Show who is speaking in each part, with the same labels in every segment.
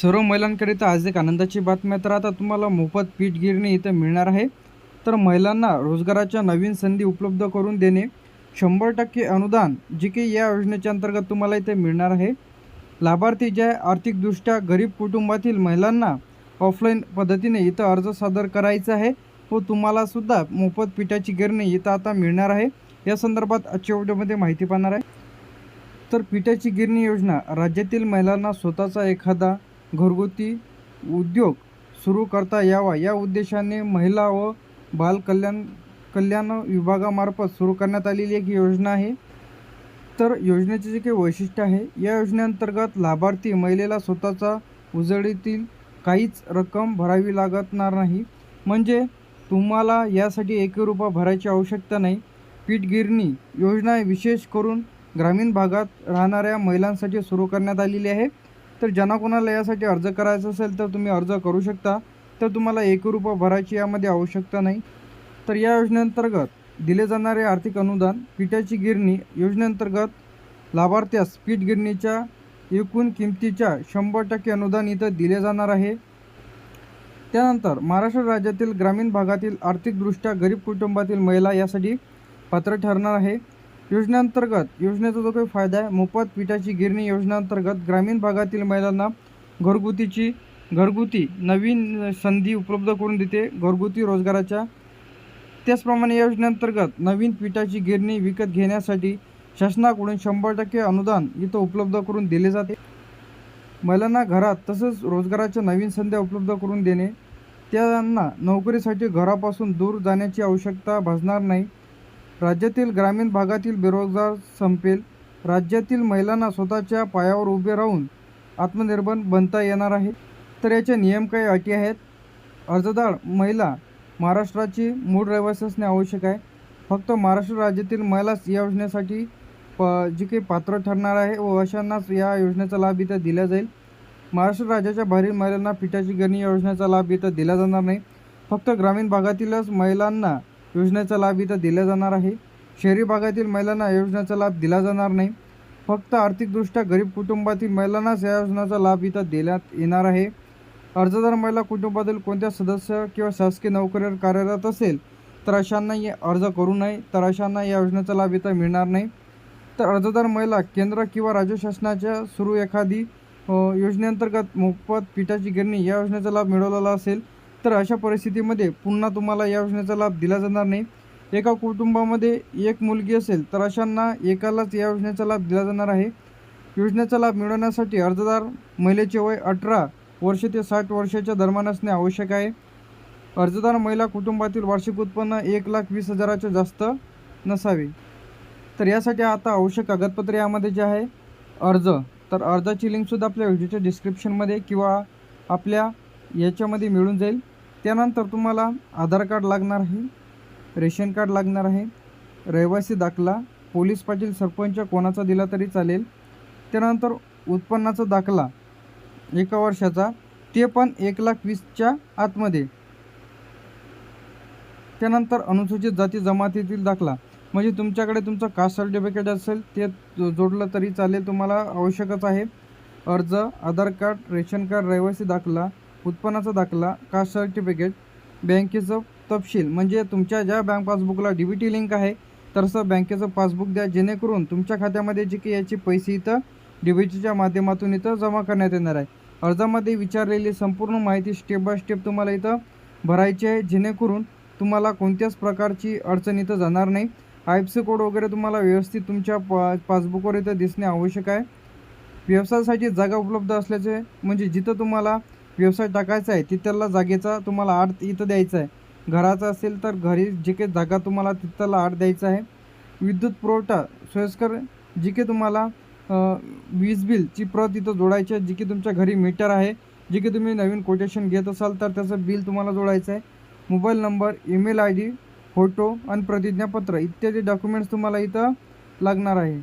Speaker 1: सर्व महिलांकरिता आज एक आनंदाची बातमी तर आता तुम्हाला मोफत पीठ गिरणी इथं मिळणार आहे. तर महिलांना रोजगाराच्या नवीन संधी उपलब्ध करून देणे शंभर टक्के अनुदान जे की या योजनेच्या अंतर्गत तुम्हाला इथे मिळणार आहे. लाभार्थी ज्या आर्थिकदृष्ट्या गरीब कुटुंबातील महिलांना ऑफलाईन पद्धतीने इथं अर्ज सादर करायचा आहे. व तुम्हालासुद्धा मोफत पिठाची गिरणी इथं आता मिळणार आहे. या संदर्भात आजच्या व्हिडिओमध्ये माहिती पाहणार आहे. तर पिठाची गिरणी योजना राज्यातील महिलांना स्वतःचा एखादा घरगुती उद्योग सुरू करता यावा. या उद्देशाने महिला व बालकल्याण कल्याण कल्याण विभागामार्फत सुरू करण्यात आलेली एक योजना आहे. तर योजनेचे जे काही वैशिष्ट्य आहे या योजनेअंतर्गत लाभार्थी महिलेला स्वतःचा उजळीतील काहीच रक्कम भरावी लागणार नाही. म्हणजे तुम्हाला यासाठी एक रुपया भरायची आवश्यकता नाही. पीठ गिरणी योजना विशेष करून ग्रामीण भागात राहणाऱ्या महिलांसाठी सुरू करण्यात आलेली आहे. तर ज्यांना कोणाला यासाठी अर्ज करायचा असेल तर तुम्ही अर्ज करू शकता. तर तुम्हाला एक रुपया भरायची यामध्ये आवश्यकता नाही. तर या योजनेअंतर्गत दिले जाणारे आर्थिक अनुदान पिठाची गिरणी योजनेअंतर्गत लाभार्थ्यास पीठ गिरणीच्या एकूण किमतीच्या शंभर टक्के अनुदान इथं दिले जाणार आहे. त्यानंतर महाराष्ट्र राज्यातील ग्रामीण भागातील आर्थिकदृष्ट्या गरीब कुटुंबातील महिला यासाठी पात्र ठरणार आहे. योजनेअंतर्गत योजनेचा जो काही फायदा आहे मोफत पिठाची गिरणी योजनेअंतर्गत ग्रामीण भागातील महिलांना घरगुतीची घरगुती नवीन संधी उपलब्ध करून देते. घरगुती रोजगाराच्या त्याचप्रमाणे या योजनेअंतर्गत नवीन पिठाची गिरणी विकत घेण्यासाठी शासनाकडून शंभर टक्के अनुदान इथं उपलब्ध करून दिले जाते. महिलांना घरात तसंच रोजगाराच्या नवीन संध्या उपलब्ध करून देणे. त्यांना नोकरीसाठी घरापासून दूर जाण्याची आवश्यकता भासणार नाही. राज्यातील ग्रामीण भागातील बेरोजगार संपेल. राज्यातील महिलांना स्वतःच्या पायावर उभे राहून आत्मनिर्भर बनता येणार आहे. तर याचे नियम काही अटी आहेत? अर्जदार महिला महाराष्ट्राची मूळ रहिवासी असणे आवश्यक आहे. फक्त महाराष्ट्र राज्यातील महिलाच या योजनेसाठी प जी काही पात्र ठरणार आहे व अशांनाच या योजनेचा लाभ इथं दिला जाईल. महाराष्ट्र राज्याच्या बाहेरील महिलांना पिठाची गणी या योजनेचा लाभ इथं दिला जाणार नाही. फक्त ग्रामीण भागातीलच महिलांना योजनेचा लाभ इथं दिला जाणार आहे. शहरी भागातील महिलांना योजनेचा लाभ दिला जाणार नाही. फक्त आर्थिकदृष्ट्या गरीब कुटुंबातील महिलांनाच या योजनेचा लाभ इथं देण्यात येणार आहे. अर्जदार महिला कुटुंबातील कोणत्या सदस्य किंवा शासकीय नोकरीवर कार्यरत असेल तर अशांना अर्ज करू नये. तर अशांना या योजनेचा लाभ इथं मिळणार नाही. तर अर्जदार महिला केंद्र किंवा राज्य शासनाच्या सुरू एखादी योजनेअंतर्गत मोफत पिठाची गिरणी या योजनेचा लाभ मिळवलेला असेल तर अशा परिस्थितीमध्ये पुन्हा तुम्हाला या योजनेचा लाभ दिला जाणार नाही. एका कुटुंबामध्ये एक मुलगी असेल तर अशांना एकालाच या योजनेचा लाभ दिला जाणार आहे. योजनेचा लाभ मिळवण्यासाठी अर्जदार महिलेचे वय अठरा वर्ष ते साठ वर्षाच्या दरम्यान असणे आवश्यक आहे. अर्जदार महिला कुटुंबातील वार्षिक उत्पन्न एक लाख वीस हजाराच्या जास्त नसावे. तर यासाठी आता आवश्यक कागदपत्रे यामध्ये जे आहे अर्ज. तर अर्जाची लिंकसुद्धा आपल्या व्हिडिओच्या डिस्क्रिप्शनमध्ये किंवा आपल्या याच्यामध्ये मिळून जाईल. त्यानंतर तुम्हाला आधार कार्ड लागणार आहे रेशन कार्ड लागणार आहे रहिवासी दाखला पोलीस पाटील सरपंच कोणाचा दिला तरी चालेल. त्यानंतर उत्पन्नाचा दाखला एका वर्षाचा ते पण एक लाख वीसच्या आतमध्ये. त्यानंतर अनुसूचित जाती जमातीतील दाखला म्हणजे तुमच्याकडे तुमचं कास्ट सर्टिफिकेट असेल ते जो- जोडलं तरी चालेल तुम्हाला आवश्यकच आहे. अर्ज आधार कार्ड रेशन कार्ड रहिवासी दाखला उत्पन्नाचा दाखला कास्ट सर्टिफिकेट बँकेचं तपशील म्हणजे तुमच्या ज्या बँक पासबुकला डी बी टी लिंक आहे तसं बँकेचं पासबुक द्या जेणेकरून तुमच्या खात्यामध्ये जे काही याचे पैसे इथं डी बी टीच्या माध्यमातून इथं जमा करण्यात येणार आहे. अर्जामध्ये विचारलेली संपूर्ण माहिती स्टेप बाय स्टेप तुम्हाला इथं भरायची आहे जेणेकरून तुम्हाला कोणत्याच प्रकारची अडचण इथं जाणार नाही. आय एफ सी कोड वगैरे तुम्हाला व्यवस्थित तुमच्या पा पासबुकवर इथं दिसणे आवश्यक आहे. व्यवसायासाठी जागा उपलब्ध असल्याचे म्हणजे जिथं तुम्हाला व्यवसाय टाकायचा आहे तिथला जागेचा तुम्हाला आड इथं द्यायचा आहे. घराचा असेल तर घरी जे काही जागा तुम्हाला तिथला आड द्यायचा आहे. विद्युत पुरवठा सोयीस्कर जी की तुम्हाला वीज बिलची प्रत इथं जोडायची आहे जी की तुमच्या घरी मीटर आहे जी की तुम्ही नवीन कोटेशन घेत असाल तर त्याचं बिल तुम्हाला जोडायचं आहे. Mobile number email I D photo आणि प्रतिज्ञापत्र इत्यादी डॉक्युमेंट्स तुम्हाला इथं लागणार आहे.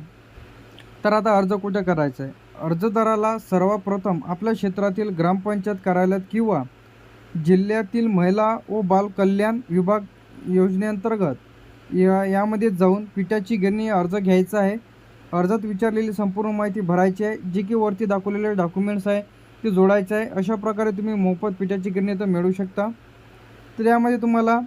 Speaker 1: तर आता अर्ज कुठे करायचा आहे? अर्जदाराला सर्वप्रथम आपल्या क्षेत्रातील ग्रामपंचायत कार्यालयात किंवा जिल्ह्यातील महिला व बालकल्याण विभाग योजनेअंतर्गत या यामध्ये जाऊन पिठाची गिरणी अर्ज घ्यायचा आहे. अर्जात विचारलेली संपूर्ण माहिती भरायची आहे. जी की वरती दाखवलेले डॉक्युमेंट्स आहे ते जोडायचं आहे. अशा प्रकारे तुम्ही मोफत पिठाची गिरणी तर मिळू शकता. तर यामध्ये तुम्हाला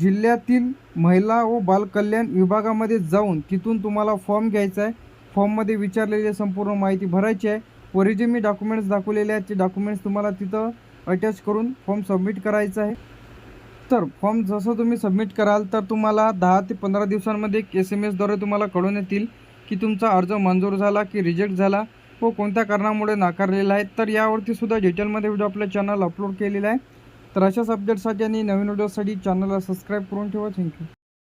Speaker 1: जिल्ह्यातील महिला व बालकल्याण विभागामध्ये जाऊन तिथून तुम्हाला फॉर्म घ्यायचा आहे. फॉर्ममध्ये विचारलेली संपूर्ण माहिती भरायची आहे. वरील जे मी डॉक्युमेंट्स दाखवलेले आहेत ते डॉक्युमेंट्स तुम्हाला तिथं अटॅच करून फॉर्म सबमिट करायचा आहे. तर फॉर्म जसं तुम्ही सबमिट कराल तर तुम्हाला दहा ते पंधरा दिवसांमध्ये एक एस एम एसद्वारे तुम्हाला कळून येतील की तुमचा अर्ज मंजूर झाला की रिजेक्ट झाला व कोणत्या कारणामुळे नाकारलेला आहे. तर यावरती सुद्धा डिटेलमध्ये व्हिडिओ आपल्या चॅनल अपलोड केलेला आहे. तर अशाच अपडेटसाठी आणि नवीन व्हिडिओसाठी चॅनलला सबस्क्राईब करून ठेवा. थँक्यू